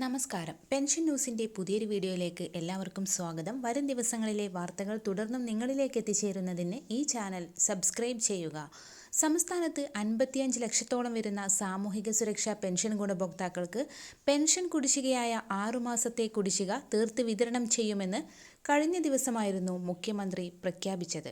നമസ്കാരം. പെൻഷൻ ന്യൂസിന്റെ പുതിയൊരു വീഡിയോയിലേക്ക് എല്ലാവർക്കും സ്വാഗതം. വരും ദിവസങ്ങളിലെ വാർത്തകൾ തുടർന്നും നിങ്ങളിലേക്ക് എത്തിച്ചേരുന്നതിന് ഈ ചാനൽ സബ്സ്ക്രൈബ് ചെയ്യുക. സംസ്ഥാനത്ത് അൻപത്തിയഞ്ച് ലക്ഷത്തോളം വരുന്ന സാമൂഹിക സുരക്ഷാ പെൻഷൻ ഗുണഭോക്താക്കൾക്ക് പെൻഷൻ കുടിശ്ശികയായ ആറുമാസത്തെ കുടിശ്ശിക തീർത്ത് വിതരണം ചെയ്യുമെന്ന് കഴിഞ്ഞ ദിവസമായിരുന്നു മുഖ്യമന്ത്രി പ്രഖ്യാപിച്ചത്.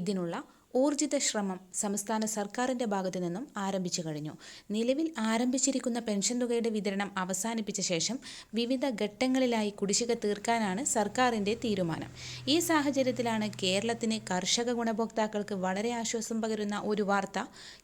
ഇതിനുള്ള ഊർജിത ശ്രമം സംസ്ഥാന സർക്കാരിന്റെ ഭാഗത്തു നിന്നും ആരംഭിച്ചു കഴിഞ്ഞു. നിലവിൽ ആരംഭിച്ചിരിക്കുന്ന പെൻഷൻ തുകയുടെ വിതരണം അവസാനിപ്പിച്ച ശേഷം വിവിധ ഘട്ടങ്ങളിലായി കുടിശ്ശിക തീർക്കാനാണ് സർക്കാരിന്റെ തീരുമാനം. ഈ സാഹചര്യത്തിലാണ് കേരളത്തിന് കർഷക ഗുണഭോക്താക്കൾക്ക് വളരെ ആശ്വാസം പകരുന്ന ഒരു വാർത്ത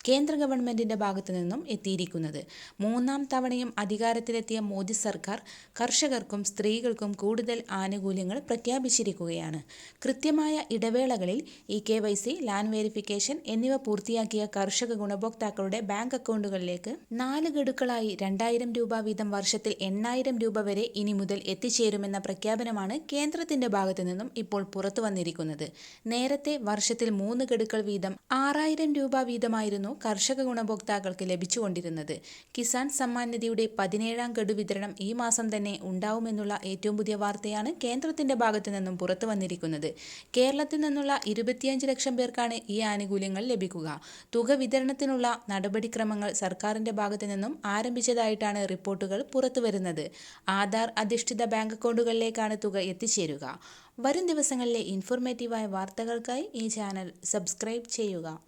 കേന്ദ്ര ഗവൺമെന്റിന്റെ ഭാഗത്തു നിന്നും എത്തിയിരിക്കുന്നത്. മൂന്നാം തവണയും അധികാരത്തിലെത്തിയ മോദി സർക്കാർ കർഷകർക്കും സ്ത്രീകൾക്കും കൂടുതൽ ആനുകൂല്യങ്ങൾ പ്രഖ്യാപിച്ചിരിക്കുകയാണ്. കൃത്യമായ ഇടവേളകളിൽ E K Y C land verification എന്നിവ പൂർത്തിയാക്കിയ കർഷക ഗുണഭോക്താക്കളുടെ ബാങ്ക് അക്കൗണ്ടുകളിലേക്ക് നാല് ഗഡുക്കളായി രണ്ടായിരം രൂപ വീതം വർഷത്തിൽ എണ്ണായിരം രൂപ വരെ ഇനി മുതൽ എത്തിച്ചേരുമെന്ന പ്രഖ്യാപനമാണ് കേന്ദ്രത്തിന്റെ ഭാഗത്തു നിന്നും ഇപ്പോൾ പുറത്തു വന്നിരിക്കുന്നത്. നേരത്തെ വർഷത്തിൽ മൂന്ന് ഗഡുക്കൾ വീതം ആറായിരം രൂപ വീതമായിരുന്നു കർഷക ഗുണഭോക്താക്കൾക്ക് ലഭിച്ചുകൊണ്ടിരുന്നത്. കിസാൻ സമ്മാൻ നിധിയുടെ പതിനേഴാം ഗഡു വിതരണം ഈ മാസം തന്നെ ഉണ്ടാവുമെന്നുള്ള ഏറ്റവും പുതിയ വാർത്തയാണ് കേന്ദ്രത്തിന്റെ ഭാഗത്തു നിന്നും പുറത്തു വന്നിരിക്കുന്നത്. കേരളത്തിൽ നിന്നുള്ള ഇരുപത്തിയഞ്ച് ലക്ഷം പേർക്കാണ് ഈ ആനുകൂല്യങ്ങൾ ലഭിക്കുക. തുക വിതരണത്തിനുള്ള നടപടിക്രമങ്ങൾ സർക്കാരിന്റെ ഭാഗത്തു നിന്നും ആരംഭിച്ചതായിട്ടാണ് റിപ്പോർട്ടുകൾ പുറത്തുവരുന്നത്. ആധാർ അധിഷ്ഠിത ബാങ്ക് അക്കൗണ്ടുകളിലേക്കാണ് തുക എത്തിച്ചേരുക. വരും ദിവസങ്ങളിലെ ഇൻഫോർമേറ്റീവായ വാർത്തകൾക്കായി ഈ ചാനൽ സബ്സ്ക്രൈബ് ചെയ്യുക.